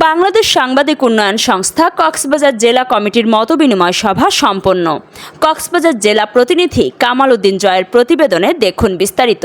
বাংলাদেশ সাংবাদিক উন্নয়ন সংস্থা কক্সবাজার জেলা কমিটির মতবিনিময় সভা সম্পন্ন। কক্সবাজার জেলা প্রতিনিধি কামাল উদ্দিন জয়ের প্রতিবেদনে দেখুন বিস্তারিত।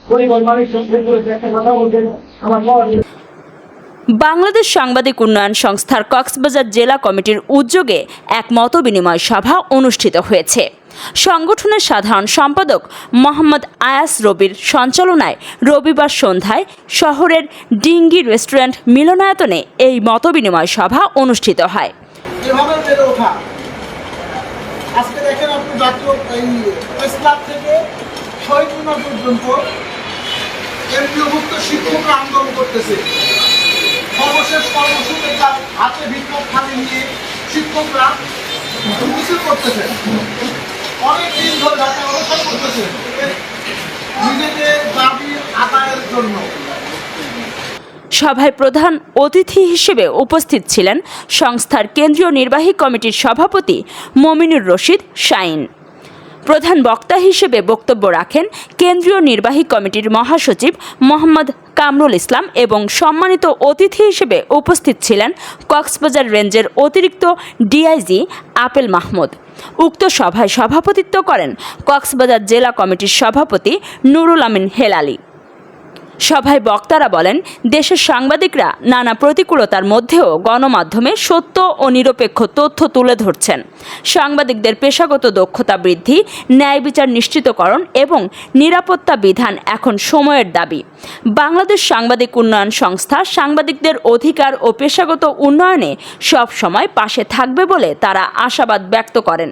বাংলাদেশ সাংবাদিক উন্নয়ন সংস্থার কক্সবাজার জেলা কমিটির উদ্যোগে এক মতবিনিময় সভা অনুষ্ঠিত হয়েছে। সংগঠনের সাধারণ সম্পাদক মোহাম্মদ আয়াস রবির সঞ্চালনায় রবিবার সন্ধ্যায় শহরের ডিঙ্গি রেস্টুরেন্ট মিলনায়তনে এই মতবিনিময় সভা অনুষ্ঠিত হয়। আজকে দেখেন আপনি জাতীয় এই প্রেস ক্লাব থেকে শহীদ মিনার পর্যন্ত এমপিওভুক্ত শিক্ষকরা আন্দোলন করতেছে। সর্বশেষ কর্মসূচি তার হাতে বিক্ষোভ খালি নিয়ে শিক্ষকরা মিছিল করতেছে। অনেক দিন ধরে ঢাকা অবস্থান করতেছে। নিজেদের দাবি আদায়ের জন্য। সভায় প্রধান অতিথি হিসেবে উপস্থিত ছিলেন সংস্থার কেন্দ্রীয় নির্বাহী কমিটির সভাপতি মমিনুর রশিদ শাইন। প্রধান বক্তা হিসেবে বক্তব্য রাখেন কেন্দ্রীয় নির্বাহী কমিটির মহাসচিব মোহাম্মদ কামরুল ইসলাম এবং সম্মানিত অতিথি হিসেবে উপস্থিত ছিলেন কক্সবাজার রেঞ্জের অতিরিক্ত ডিআইজি আপেল মাহমুদ। উক্ত সভায় সভাপতিত্ব করেন কক্সবাজার জেলা কমিটির সভাপতি নুরুল আমিন হেলালি। সভায় বক্তারা বলেন, দেশের সাংবাদিকরা নানা প্রতিকূলতার মধ্যেও গণমাধ্যমে সত্য ও নিরপেক্ষ তথ্য তুলে ধরছেন। সাংবাদিকদের পেশাগত দক্ষতা বৃদ্ধি, ন্যায় বিচার নিশ্চিতকরণ এবং নিরাপত্তা বিধান এখন সময়ের দাবি। বাংলাদেশ সাংবাদিক উন্নয়ন সংস্থা সাংবাদিকদের অধিকার ও পেশাগত উন্নয়নে সব সময় পাশে থাকবে বলে তারা আশাবাদ ব্যক্ত করেন।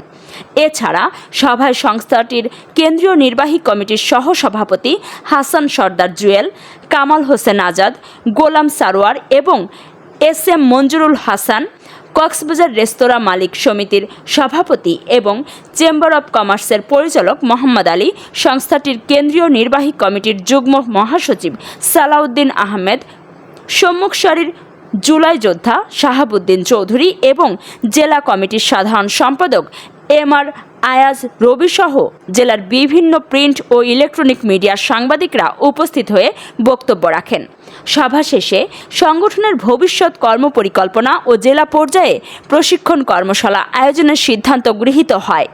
এছাড়া সভায় সংস্থাটির কেন্দ্রীয় নির্বাহী কমিটির সহসভাপতি হাসান সর্দার জুয়েল, কামাল হোসেন আজাদ, গোলাম সারোয়ার এবং এস এম মঞ্জুরুল হাসান, কক্সবাজার রেস্তোরাঁ মালিক সমিতির সভাপতি এবং চেম্বার অব কমার্সের পরিচালক মোহাম্মদ আলী, সংস্থাটির কেন্দ্রীয় নির্বাহী কমিটির যুগ্ম মহাসচিব সালাউদ্দিন আহমেদ, সম্মুখ সারির জুলাই যোদ্ধা শাহাবুদ্দিন চৌধুরী এবং জেলা কমিটির সাধারণ সম্পাদক এম আর আয়াজ রবিসহ জেলার বিভিন্ন প্রিন্ট ও ইলেকট্রনিক মিডিয়ার সাংবাদিকরা উপস্থিত হয়ে বক্তব্য রাখেন। সভা শেষে সংগঠনের ভবিষ্যৎ কর্মপরিকল্পনা ও জেলা পর্যায়ে প্রশিক্ষণ কর্মশালা আয়োজনের সিদ্ধান্ত গৃহীত হয়।